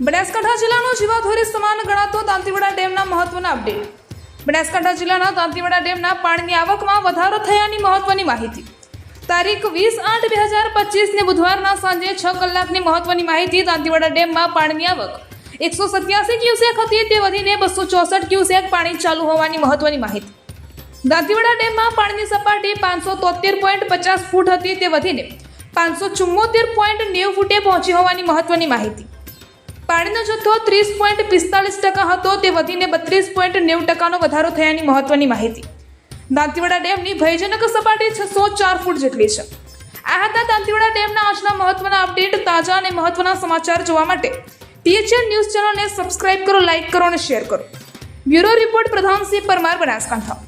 બનાસકાંઠા જિલ્લાનો જીવાધોરી સમાન ગણાતો દાંતીવાડા ડેમના મહત્વના અપડેટ બનાસકાંઠા જિલ્લાના દાંતીવાડા ડેમના પાણીની આવકમાં વધારો થયાની મહત્વની માહિતી. તારીખ વીસ આઠ બે હજાર પચીસને બુધવારના સાંજે છ કલાકની મહત્વની માહિતી દાંતીવાડા ડેમમાં પાણીની આવક. એકસો સત્યાસી ક્યુસેક હતી, તે વધીને બસો ચોસઠ ક્યુસેક પાણી ચાલુ હોવાની મહત્વની માહિતી. દાંતીવાડા ડેમમાં પાણીની સપાટી પાંચસો તોતેર પોઈન્ટ પચાસ ફૂટ હતી, તે વધીને પાંચસો ચુમ્મોતેર પોઈન્ટ નેવું ફૂટે પહોંચી હોવાની મહત્વની માહિતી. પાણીનો જથ્થો ત્રીસ પોઈન્ટ પિસ્તાલીસ ટકા હતો. તે વધીને બત્રીસ પોઈન્ટ નેવું ટકાનો વધારો થયાની મહત્વની માહિતી. દાંતીવાડા ડેમની ભયજનક સપાટી છસો ચાર ફૂટ જેટલી છે. આ હતા દાંતીવાડા ડેમના આજના મહત્વના અપડેટ, તાજા અને મહત્વના સમાચાર જોવા માટે. ટીએચએન ન્યૂઝ ચેનલને સબસ્ક્રાઇબ કરો, લાઇક કરો અને શેર કરો. Bureau report Pradhansinh Parmar Banaskantha.